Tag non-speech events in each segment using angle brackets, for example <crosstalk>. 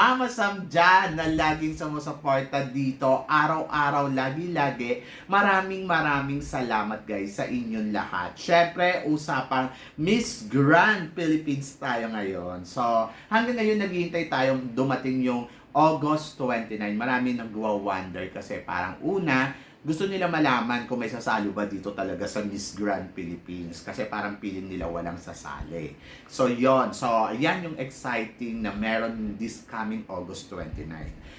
makamamasam dyan na laging sumusuporta dito, araw-araw, lagi-lagi. Maraming maraming salamat guys sa inyong lahat. Syempre, usapang Miss Grand Philippines tayo ngayon. So, hanggang ngayon naghihintay tayong dumating yung August 29. Marami nagwa-wonder kasi parang una, gusto nila malaman kung may sasalo ba dito talaga sa Miss Grand Philippines kasi parang feeling nila walang sasali. So yon So yan yung exciting na meron this coming August 29.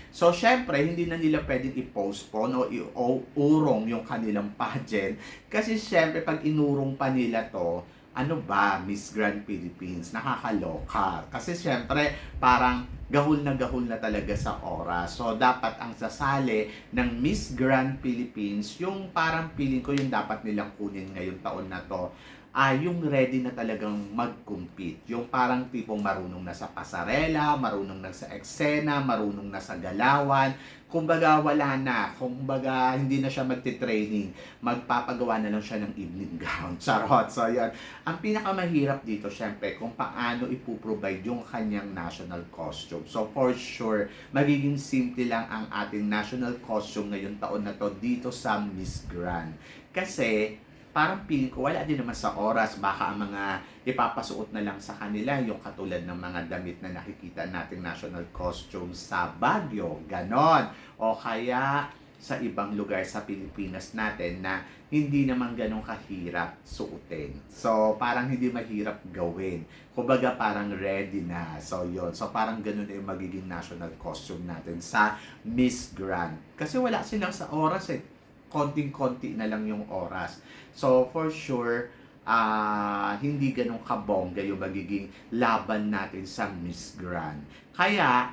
So syempre hindi na nila pwedeng i-postpone o i-urong yung kanilang <laughs> pageant kasi syempre pag inurong pa nila to ano ba, Miss Grand Philippines, nakakaloka. Kasi syempre, parang gahul na gahul na talaga sa oras. So, dapat ang sasali ng Miss Grand Philippines, yung parang feeling ko yung dapat nilang kunin ngayong taon na to, ay yung ready na talagang mag-compete. Yung parang tipong marunong na sa pasarela, marunong na sa eksena, marunong na sa galawan. Kumbaga wala na. Kumbaga hindi na siya magte-training. Magpapagawa na lang siya ng evening gown. <laughs> Charot. So yan. Ang pinakamahirap dito, syempre, kung paano ipoprovide yung kanyang national costume. So for sure, magiging simple lang ang ating national costume ngayong taon na to dito sa Miss Grand. Kasi parang feeling ko wala din naman sa oras baka ang mga ipapasuot na lang sa kanila yung katulad ng mga damit na nakikita nating national costume sa Baguio, ganon. O kaya sa ibang lugar sa Pilipinas natin na hindi naman ganun kahirap suotin. So, parang hindi mahirap gawin. Kumbaga, parang ready na. So, yon So, parang ganun na yung magiging national costume natin sa Miss Grand. Kasi wala silang sa oras eh konting-konti na lang yung oras. So, for sure, ah hindi ganun kabongga yung magiging laban natin sa Miss Grand. Kaya,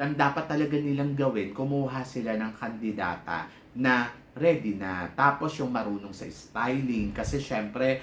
ang dapat talaga nilang gawin, kumuha sila ng kandidata na ready na. Tapos yung marunong sa styling. Kasi syempre,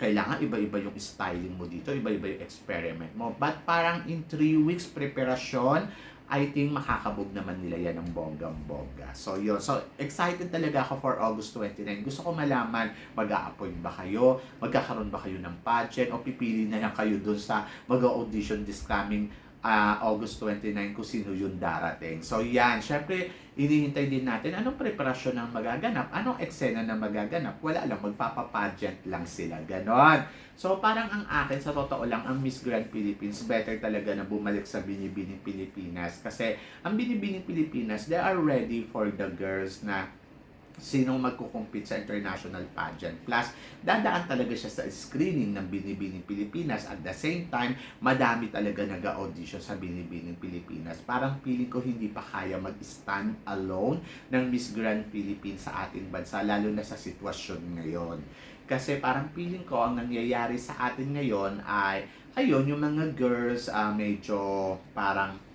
kailangan iba-iba yung styling mo dito, iba-iba yung experiment mo. But parang in 3 weeks preparasyon, I think makakabog naman nila yan ng bonggang-bongga. So yun. So excited talaga ako for August 29. Gusto ko malaman, mag-a-appoint ba kayo? Magkakaroon ba kayo ng pageant? O pipili na lang kayo dun sa mag-audition this coming ah, August 29 kung sino yung darating. So yan, syempre, inihintay din natin anong preparasyon ang magaganap, anong eksena na magaganap. Wala lang, magpapapageant lang sila. Ganon. So parang ang akin, sa totoo lang, ang Miss Grand Philippines, better talaga na bumalik sa Binibining Pilipinas. Kasi ang Binibining Pilipinas, they are ready for the girls na sinong magkukumpit sa international pageant. Plus, dadaan talaga siya sa screening ng Binibining Pilipinas. At the same time, madami talaga nag-audition sa Binibining Pilipinas. Parang feeling ko hindi pa kaya mag-stand alone ng Miss Grand Philippines sa ating bansa, lalo na sa sitwasyon ngayon. Kasi parang feeling ko, ang nangyayari sa atin ngayon ay, ayun, yung mga girls, ah, medyo parang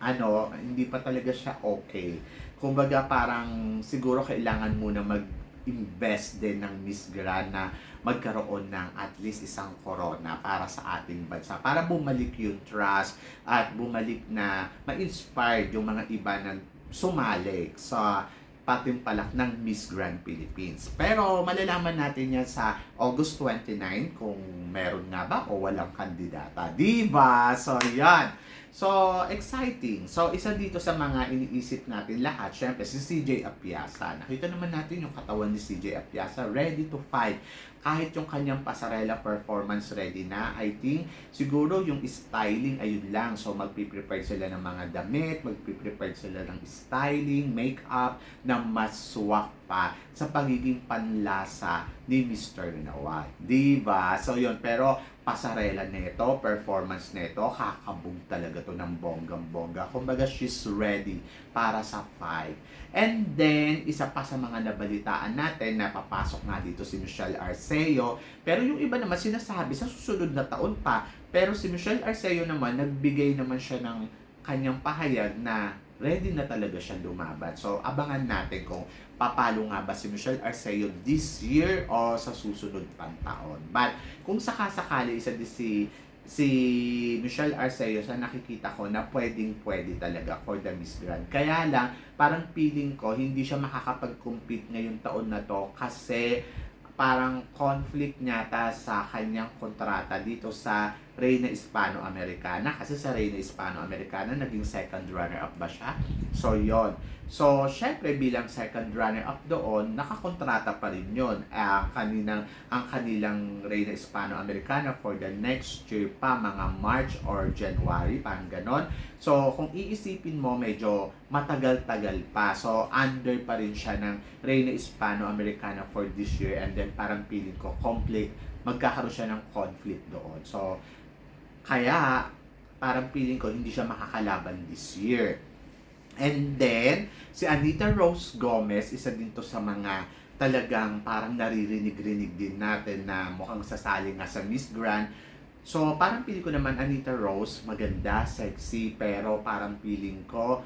ano, hindi pa talaga siya okay. Kumbaga parang siguro kailangan muna mag-invest din ng Miss Grand na magkaroon ng at least isang corona para sa ating bansa. Para bumalik yung trust at bumalik na ma-inspired yung mga iba na sumalik sa patimpalak ng Miss Grand Philippines. Pero malalaman natin yan sa August 29 kung meron nga ba o walang kandidata. Diba? So, yan. So, exciting. So, isa dito sa mga iniisip natin lahat, syempre, si CJ Apiasa. Nakita naman natin yung katawan ni CJ Apiasa, ready to fight. Kahit yung kanyang pasarela performance ready na, I think, siguro yung styling, ayun lang. So, magpiprepare sila ng mga damit, magpiprepare sila ng styling, makeup, na mas swak pa sa pagiging panlasa ni Mr. Nawal. Diba? So, yun. Pero, pasarela nito, performance nito, kakabog talaga to ng bonggang-bongga. Kumbaga, she's ready para sa fight. And then, isa pa sa mga nabalitaan natin na papasok nga dito si Michelle Arceo. Pero yung iba naman sinasabi sa susunod na taon pa. Pero si Michelle Arceo naman, nagbigay naman siya ng kanyang pahayag na ready na talaga siya lumaban. So, abangan natin kung papalo nga ba si Michelle Arceo this year o sa susunod pang taon. But, kung sakasakali isa din si si Michelle Arceo sa nakikita ko na pwedeng pwede talaga for the Miss Grand. Kaya lang, parang feeling ko hindi siya makakapag-compete ngayong taon na to kasi parang conflict nyata sa kanyang kontrata dito sa Reina Hispano-Americana kasi sa Reina Hispano-Americana naging second runner-up ba siya? So, yon So, syempre bilang second runner-up doon, nakakontrata pa rin yun. Ang kanilang, ang kanilang Reina Hispano-Americana for the next year pa, mga March or January, parang ganon. So, kung iisipin mo, medyo matagal-tagal pa. So, under pa rin siya ng Reina Hispano-Americana for this year and then parang feeling ko complete, magkakaroon siya ng conflict doon. So, kaya, parang feeling ko hindi siya makakalaban this year. And then, si Anita Rose Gomez, isa din to sa mga talagang parang naririnig-rinig din natin na mukhang sasali nga sa Miss Grand. So, parang feeling ko naman Anita Rose, maganda, sexy, pero parang feeling ko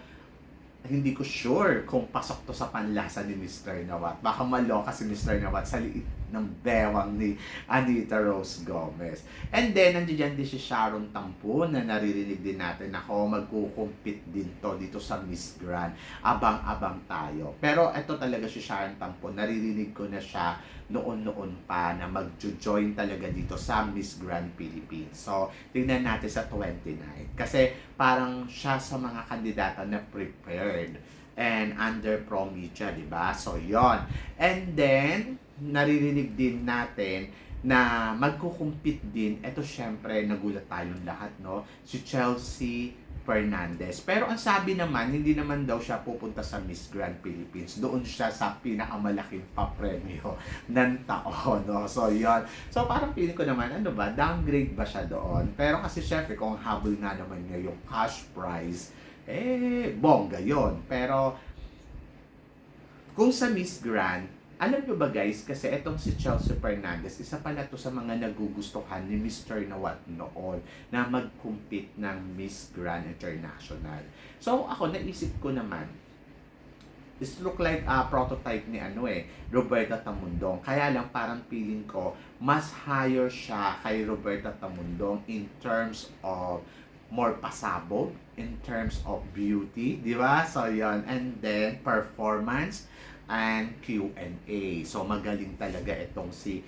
hindi ko sure kung pasok to sa panlasa ni Mr. Nawat. Baka maloka si Mr. Nawat sa liit ng bewang ni Anita Rose Gomez. And then, nandiyan din si Sharon Tampo na naririnig din natin na ako magkukumpit din to dito sa Miss Grand. Abang-abang tayo. Pero ito talaga si Sharon Tampo. Naririnig ko na siya noon-noon pa na mag-join talaga dito sa Miss Grand Philippines. So, tingnan natin sa 29. Kasi parang siya sa mga kandidata na prepared and under pro di ba? So, yon And then, naririnig din natin na magkukumpit din, ito syempre nagulat tayong lahat, no? Si Chelsea Fernandez. Pero ang sabi naman, hindi naman daw siya pupunta sa Miss Grand Philippines. Doon siya sa pinakamalaking papremyo ng taon. No? So, yon So, parang feeling ko naman, ano ba, downgrade ba siya doon? Pero kasi syempre, kung habol nga naman niya yung cash prize, eh, bongga yon Pero, kung sa Miss Grand, alam nyo ba guys, kasi etong si Chelsea Fernandez, isa pala to sa mga nagugustuhan ni Mr. Nawat noon na mag-compete ng Miss Grand International. So ako, naisip ko naman, this look like a prototype ni ano eh, Roberta Tamundong. Kaya lang parang feeling ko, mas higher siya kay Roberta Tamundong in terms of more pasabog, in terms of beauty, di ba? So, yon And then, performance and Q&A. So magaling talaga itong si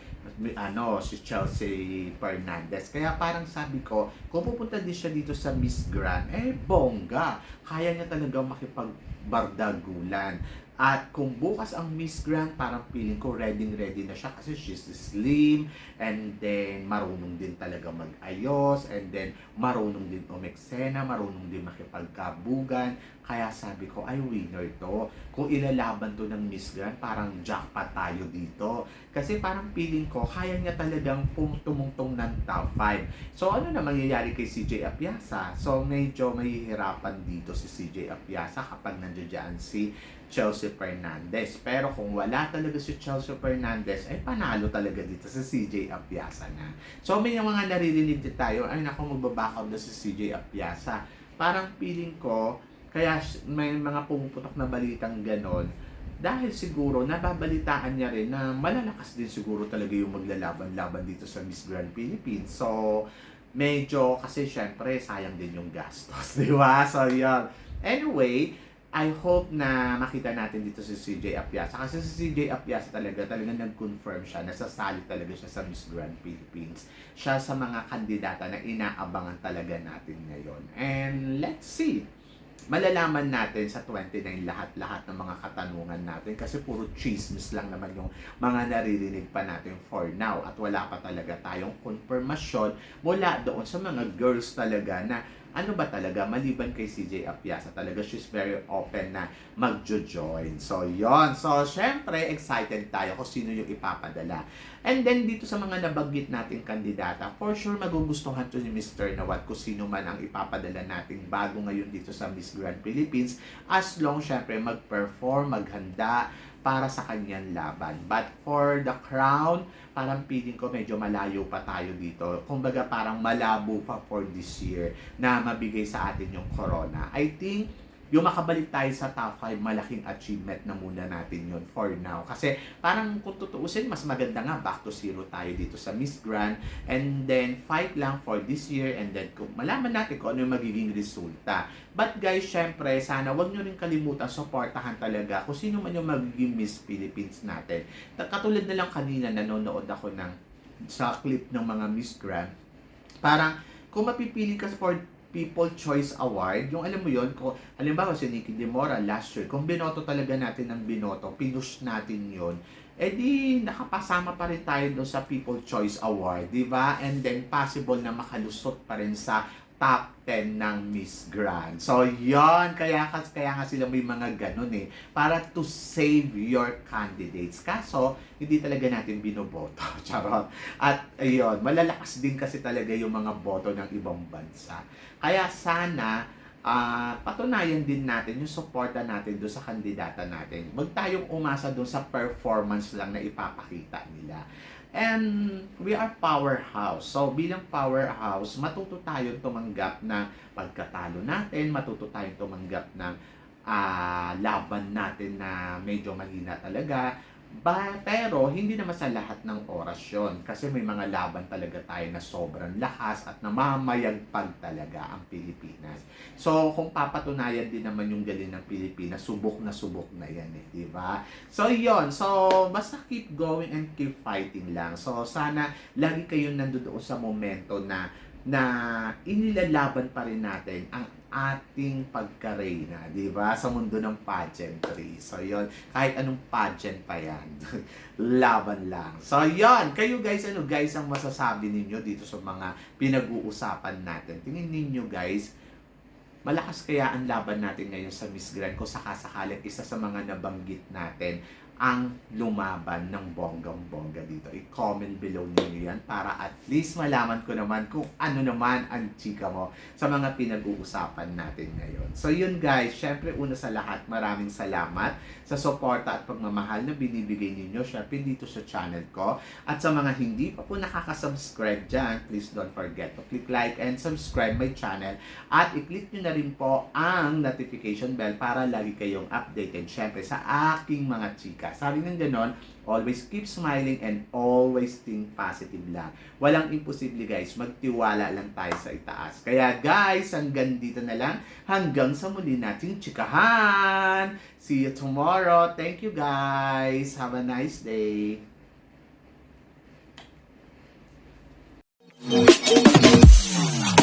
ano si Chelsea Fernandez. Kaya parang sabi ko, kung pupunta din siya dito sa Miss Grand, eh bongga. Kaya niya talaga makipagbardagulan. At kung bukas ang Miss Grand, parang feeling ko ready-ready na siya kasi she's slim and then marunong din talaga mag-ayos and then marunong din umeksena, marunong din makipagkabugan. Kaya sabi ko, ay winner to. Kung ilalaban to ng Miss Grand, parang jackpot tayo dito. Kasi parang feeling ko, kaya niya talagang tumungtong ng top 5. So ano na mangyayari kay CJ Apiasa? So medyo mahihirapan dito si CJ Apiasa kapag nandiyan si Chelsea Fernandez. Pero kung wala talaga si Chelsea Fernandez, ay panalo talaga dito sa CJ Apiasa na. So may mga naririnig din tayo, ay naku magbabackup na si CJ Apiasa. Parang feeling ko, kaya may mga pumuputok na balitang ganon, dahil siguro nababalitaan niya rin na malalakas din siguro talaga yung maglalaban-laban dito sa Miss Grand Philippines. So, medyo kasi syempre sayang din yung gastos, <laughs> di ba? So, yun. Anyway, I hope na makita natin dito si CJ Apiasa. Kasi si CJ Apiasa talaga, talaga nag-confirm siya, nasasali talaga siya sa Miss Grand Philippines. Siya sa mga kandidata na inaabangan talaga natin ngayon. And let's see malalaman natin sa 29 lahat-lahat ng mga katanungan natin kasi puro chismis lang naman yung mga naririnig pa natin for now at wala pa talaga tayong konfirmasyon mula doon sa mga girls talaga na ano ba talaga, maliban kay CJ Apiasa, talaga she's very open na magjo-join. So, yon So, syempre, excited tayo kung sino yung ipapadala. And then, dito sa mga nabanggit nating kandidata, for sure, magugustuhan to ni Mr. Nawat kung sino man ang ipapadala nating bago ngayon dito sa Miss Grand Philippines as long, syempre, mag-perform, maghanda, para sa kanyang laban. But for the crown, parang feeling ko medyo malayo pa tayo dito. Kumbaga parang malabo pa for this year na mabigay sa atin yung corona. I think yung makabalik tayo sa top 5, malaking achievement na muna natin yun for now. Kasi parang kung tutuusin, mas maganda nga back to zero tayo dito sa Miss Grand and then fight lang for this year and then kung malaman natin kung ano yung magiging resulta. But guys, syempre, sana wag nyo rin kalimutan, supportahan talaga kung sino man yung magiging Miss Philippines natin. Katulad na lang kanina, nanonood ako ng sa clip ng mga Miss Grand. Parang, kung mapipili ka for People Choice Award, yung alam mo yon kung halimbawa si Nikki Demora last year, kung binoto talaga natin ng binoto, pinush natin yon eh di nakapasama pa rin tayo doon sa People Choice Award, di ba? And then possible na makalusot pa rin sa top 10 ng Miss Grand. So, yon kaya, kaya nga sila may mga ganun eh, para to save your candidates. Kaso, hindi talaga natin binoboto. <laughs> Charot. At, ayun, malalakas din kasi talaga yung mga boto ng ibang bansa. Kaya sana, ah patunayan din natin yung suporta natin doon sa kandidata natin. Huwag tayong umasa doon sa performance lang na ipapakita nila. And we are powerhouse. So bilang powerhouse, matuto tayo tumanggap na pagkatalo natin, matuto tayo tumanggap ng ah, laban natin na medyo mahina talaga. Ba, pero hindi naman sa lahat ng oras yun. Kasi may mga laban talaga tayo na sobrang lakas at namamayagpag talaga ang Pilipinas. So, kung papatunayan din naman yung galing ng Pilipinas, subok na subok na yan eh, di ba? So, yon So, basta keep going and keep fighting lang. So, sana lagi kayong nandoon sa momento na na inilalaban pa rin natin ang ating pagkareyna, di ba? Sa mundo ng pageantry. So, yon kahit anong pageant pa yan, <laughs> laban lang. So, yon kayo guys, ano guys ang masasabi ninyo dito sa mga pinag-uusapan natin? Tingin ninyo guys, malakas kaya ang laban natin ngayon sa Miss Grand kung sakasakaling isa sa mga nabanggit natin ang lumaban ng bonggang-bongga dito. I-comment below ninyo yan para at least malaman ko naman kung ano naman ang chika mo sa mga pinag-uusapan natin ngayon. So yun guys, syempre una sa lahat, maraming salamat sa suporta at pagmamahal na binibigay ninyo syempre dito sa channel ko. At sa mga hindi pa po nakaka-subscribe dyan, please don't forget to click like and subscribe my channel. At i-click nyo na rin po ang notification bell para lagi kayong updated syempre sa aking mga chika ka. Sabi ng ganon, always keep smiling and always think positive lang. Walang imposible guys, magtiwala lang tayo sa itaas. Kaya guys, hanggang dito na lang. Hanggang sa muli nating chikahan. See you tomorrow. Thank you guys. Have a nice day. Thank you.